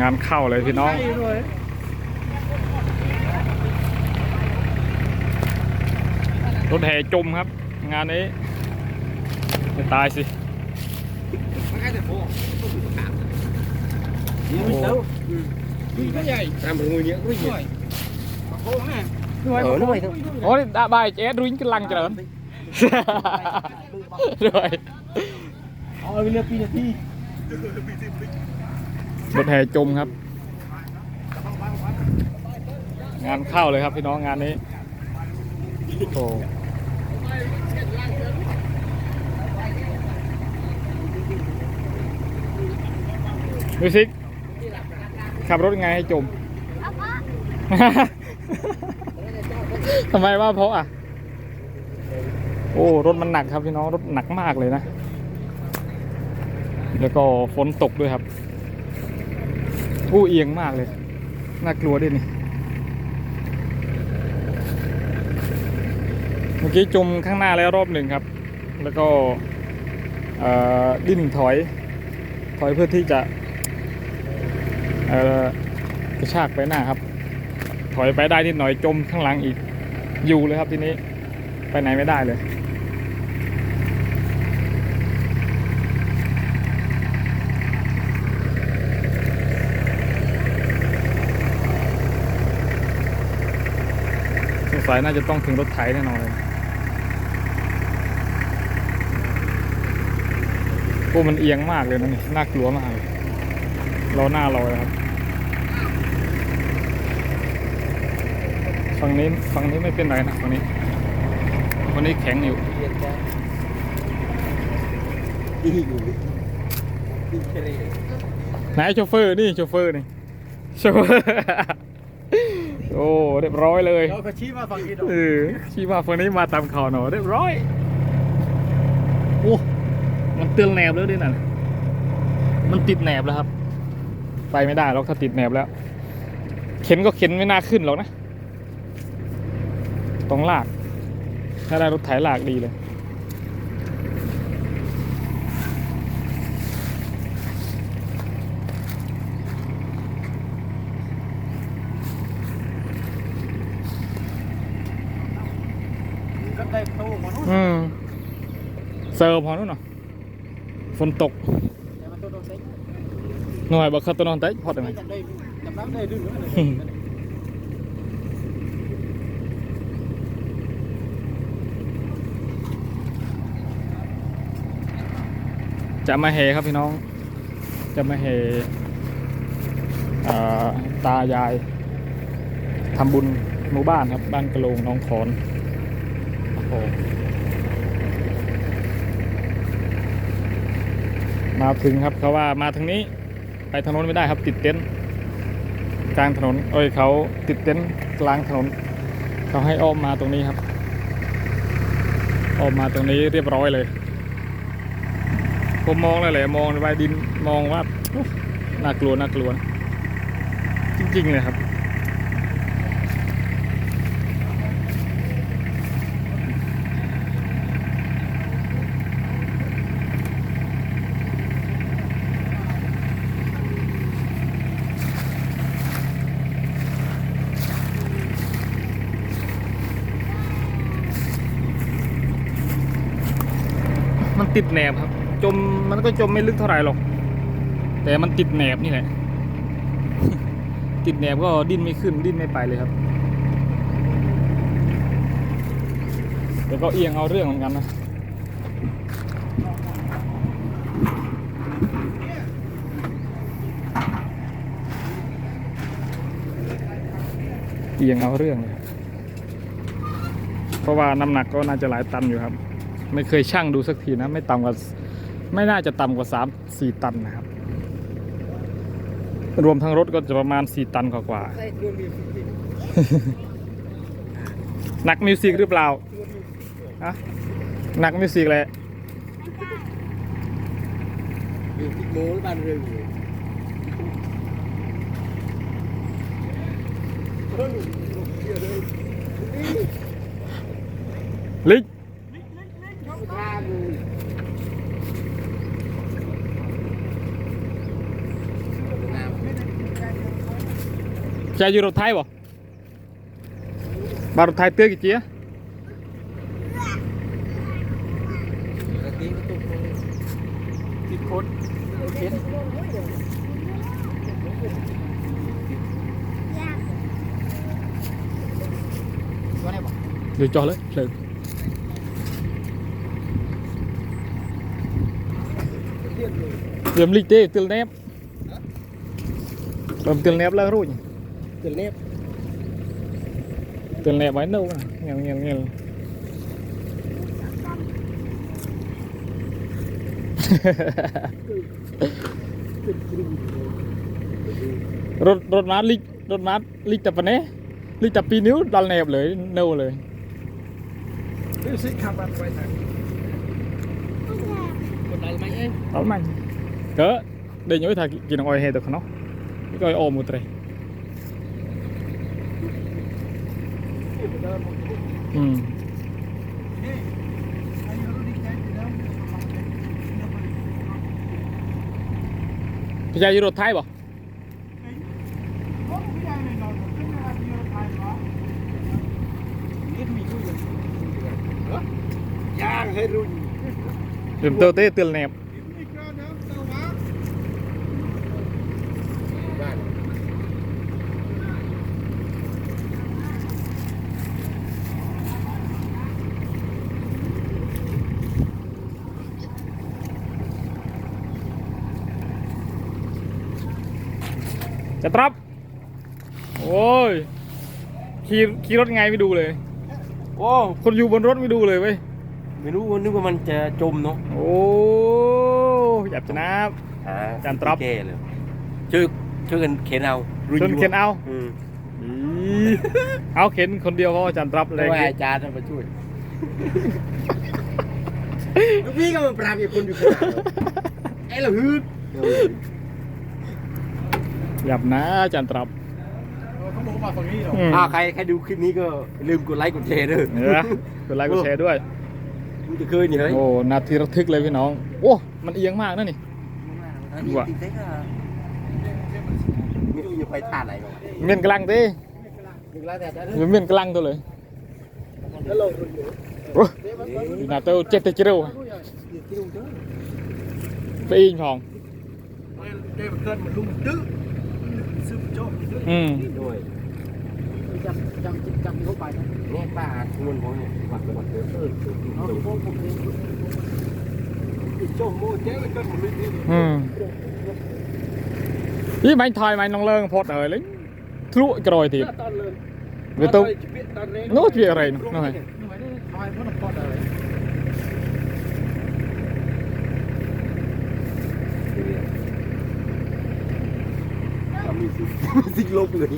งานเข้าเลยพี่น้อง รถแห่จมครับ งานนี้จะตายสิโอ้ làm người nhớ cái gì หน่วย ở nó mày thôi โอ้ยดาบายเจ๊รุ้งกำลังเจริญด้วยเอาไปเรือปีนาที รถแห่จมครับ งานเข้าเลยครับพี่น้องงานนี้โอ้มิวสิกขับรถยังไงให้จม ทำไมว่าเพราะอะ โอ้ รถมันหนักครับพี่น้อง รถหนักมากเลยนะ แล้วก็ฝนตกด้วยครับ อู้เอียงมากเลย น่ากลัวด้วยนี่ เมื่อกี้จมข้างหน้าแล้วรอบหนึ่งครับ แล้วก็ดิ้นถอย ถอยเพื่อที่จะกระชากไปหน้าครับ ถอยไปได้นิดหน่อยจมข้างหลังอีก อยู่เลยครับทีนี้ ไปไหนไม่ได้เลย สงสัยน่าจะต้องถึงรถไถแน่นอนเลยโอ้มันเอียงมากเลยนะนี่น่ากลัวมากเลยเราหน้าเราเลยครับฝั่งนี้ฝั่งนี้ไม่เป็นไรนะฝั่งนี้ฝั่งนี้แข็งอยู่ đi ngủ đi cái này ไหนโชเฟอร์นี่โชเฟอร์นี่โชเฟอร์ โอ้เรียบร้อยเลยเราก็ชี้มาฝั่งนี้เออชี้มาฝั่งนี้มาตามข่าวหนอเรียบร้อยโอ้มันเตือนแหนบแล้วด้วยน่ะมันติดแหนบแล้วครับ ไปไม่ได้หรอกถ้าติดแหนบแล้ว เข็นก็เข็นไม่น่าขึ้นหรอกนะต้องลาก ถ้าได้รถไถลากดีเลย ก็ได้โตมาโน่นอืมเซิร์พอนู่นเนาะฝนตก แต่มันโตโตเซ็กหน่อยบอกขตนอนเต้พอได้ไหมจะมาเฮครับพี่น้องจะมาเฮตายายทำบุญหมู่บ้านครับ บ้านกระโลงน้องขอน โอ้มาถึงครับเขาว่ามาทางนี้ ไปถนนไม่ได้ครับติดเต็นท์กลางถนนเอ้ยเขาติดเต็นท์กลางถนนเขาให้อ้อมมาตรงนี้ครับอ้อมมาตรงนี้เรียบร้อยเลย ผมมองเลยแหละมองไปดินมองว่าน่ากลัวน่ากลัว จริงๆเลยครับ ติดแหนบครับ จมมันก็จมไม่ลึกเท่าไหร่หรอก แต่มันติดแหนบนี่แหละ ติดแหนบก็ดิ้นไม่ขึ้นดิ้นไม่ไปเลยครับแต่ก็เอียงเอาเรื่องเหมือนกันนะเอียงเอาเรื่องเลยเพราะว่าน้ำหนักก็น่าจะหลายตันอยู่ครับ ไม่เคยชั่งดูสักทีนะไม่ต่ำกว่าไม่น่าจะต่ำกว่าสามสี่ตันนะครับ รวมทั้งรถก็จะประมาณสี่ตันกว่า đây luôn đi ๆหนักมิวสิกหรือเปล่าอะหนักมิวสิกแหละ đi cái bố ban rừng ลิก จะอยู่รถไทยบ่บารถไทยเตื้อกี่เจี๊ยกระติ้งกระตุกเลยสิบคนโอ เคตัวไหนบอก เดี๋ยวจอเลยเสร็จเตรียมลิกเต้ติลเนบเติมติลเนบแล้วรุ่น เกิดเล็บ ติลเนบไว้นู่นเงี้ยเงี้ยเงี้ย รถรถมาลิกรถมาลิกแต่ปะเนี้ลิกแต่ปีนิ้วดันแนบเลยเน่าเลย ดูสิขับมันไปไหน คนดันไหมเอ้ย เอามันcỡ để nhớ thà kỳ nó oi hè được nó cái coi ôm một trai Ừ นี่อายุรุ่นนี้แค่เดียว พี่ชายอยู่รถไทยบ่ ย่างให้รุ่น เดี๋ยวเตอเต้เตือนแนบ บ้าน จะตรับ โอ้ย ขี่ขี่รถไงไม่ดูเลย โอ้คนอยู่บนรถไม่ดูเลยเว้ย ไม่รู้นึกว่ามันจะจมเนาะ โอ้หยับจะนับ หาจานตรับ แก้เลยช่วยช่วยกันเข็นเอารุ่นชนเข็นเอาอืมอีเอาเข็นคนเดียวเพราะว่าอาจารย์รับแรแต่งว่าเยอาจารย์มาช่วยลูกพี่ก็มาปราบอีกคนอยู่ข้างหลังไอ้เราฮึดห ยับนะอาจารย์รับเขาบอกมาฝั่งนี้หรออืมอ่าใครใครดูคลิปนี้ก็ลืมกดไลค์กดแชร์ด้วยเห็นไหมกดไลค์กดแชร์ด้วยมึงจะเคยนี่เฮ้ยโอ้นาทีระทึกเลยพี่น้อง โอ้ มันเอียงมากนะนี่ว่ะไม่รู้จะไปท่าไหนก่อนเมียนกลางเต้ถึงแล้วแต่ได้หรือเมียนกลางตัวเลยโอ้ดีนาเต้าเจ็ดเตจิโร่ไปอิงพองเดี๋ยวเกินมันลุ่มตื้อซื้ อโจ๊กอืมด้วยจำจำจำที่เขาไปนะเนี่ยป้าทวนของเนี่ยวัดวัดเออเออเอาพวกผมเองโจ๊กโม่เจ๊เกินหมดเลยนี่อืมนี่ไม่ทอยไม่น้องเลิงพอดเอ๋ยเลยทะลุกระโดยทีบตอนเลยเวตุโน้ตเวียอะไรน้อยทำไมได้ทายเพราะน้ำพอดอะไร เรามี ซิกซิกลบเลย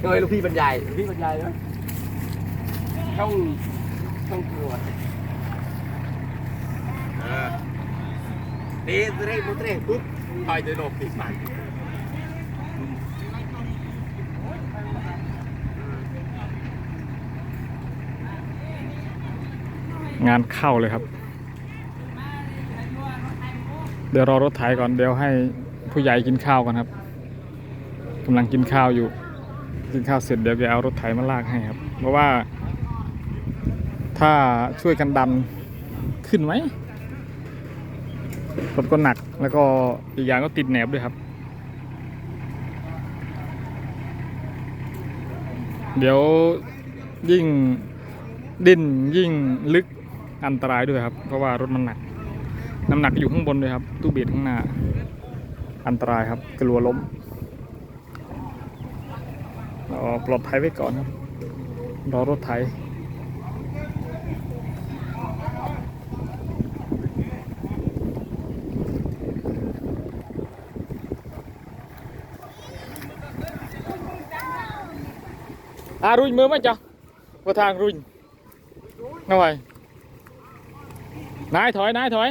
เฮ้ยลูกพี่บรรยายลูกพี่บรรยายนะช่องช่องตรวจเดสเรมุตเรปุ๊บคอยเดินออกปีกปากงานเข้าเลยครับ เดี๋ยวรอรถไถก่อนเดี๋ยวให้ผู้ใหญ่กินข้าวก่อนครับ กำลังกินข้าวอยู่ กินข้าวเสร็จเดี๋ยวจะเอารถไถมาลากให้ครับ เพราะว่า ถ้าช่วยกันดันขึ้นไหมรถก็หนักแล้วก็อีกอย่างก็ติดแหนบด้วยครับ เดี๋ยวยิ่งดิ้นยิ่งลึกอันตรายด้วยครับ เพราะว่ารถมันหนัก น้ำหนักอยู่ข้างบนด้วยครับ ตู้เบียดข้างหน้า อันตรายครับ กลัวล้ม รอปลอดภัยไว้ก่อนครับรอรถไถอะรุ่นมือไหมจ๊ะว่าทางรุ่นน้อยนายถอยนายถอย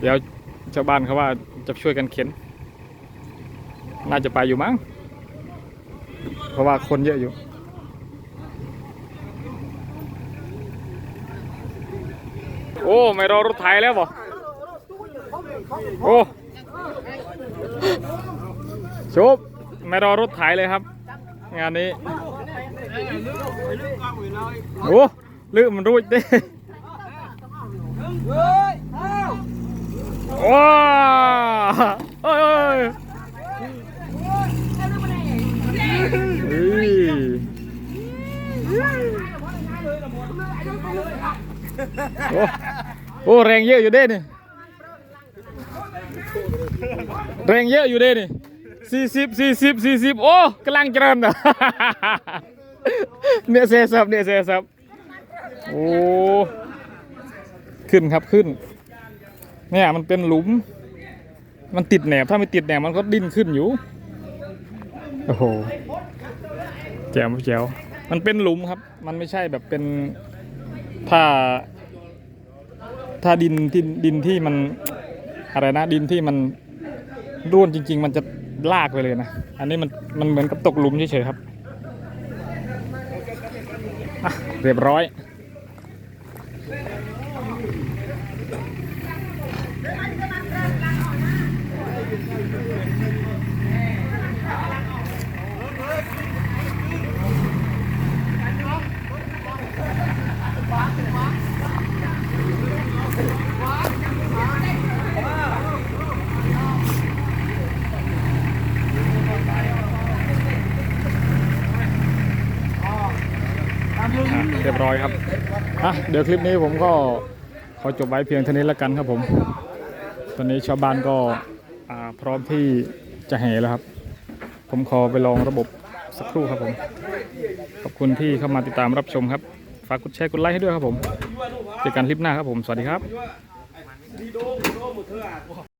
เดี๋ยวชาวบ้านเขาว่าจะช่วยกันเข็น น่าจะไปอยู่มั้ง เพราะว่าคนเยอะอยู่ โอ้ ไม่รอรถไถแล้วบ่โอ้ชุบไม่รอรถไถเลยครับ งานนี้ โอ้ลืมมันรู้ดิเฮ้าว้าเอ้ย เฮ้ยโอ้โอ้แรงเยอะอยู่เด้นี่แรงเยอะอยู่เด้นี่สี่สิบสี่สิบสี่สิบโอ้กำลังเจริญอะเนี่ยเซซับเนี่ยเซซับโอ้ขึ้นครับขึ้น เนี่ยมันเป็นหลุม มันติดแหนบถ้าไม่ติดแหนบมันก็ดิ้นขึ้นอยู่ โอ้โห แจ๋วแจ๋วมันเป็นหลุมครับ มันไม่ใช่แบบเป็นถ้าถ้าดินที่ดินที่มันอะไรนะดินที่มันร่วนจริง ๆ มันจะลากไปเลยนะ อันนี้มันมันเหมือนกับตกหลุมเฉยๆครับอะเรียบร้อย อะเรียบร้อยครับอะเดี๋ยวคลิปนี้ผมก็ขอจบไว้เพียงเท่านี้แล้วกันครับผม ตอนนี้ชาวบ้านก็พร้อมที่จะแห่แล้วครับ ผมขอไปลองระบบสักครู่ครับผม ขอบคุณที่เข้ามาติดตามรับชมครับ ฝากกดแชร์กดไลค์ให้ด้วยครับผม เจอกันคลิปหน้าครับผม สวัสดีครับ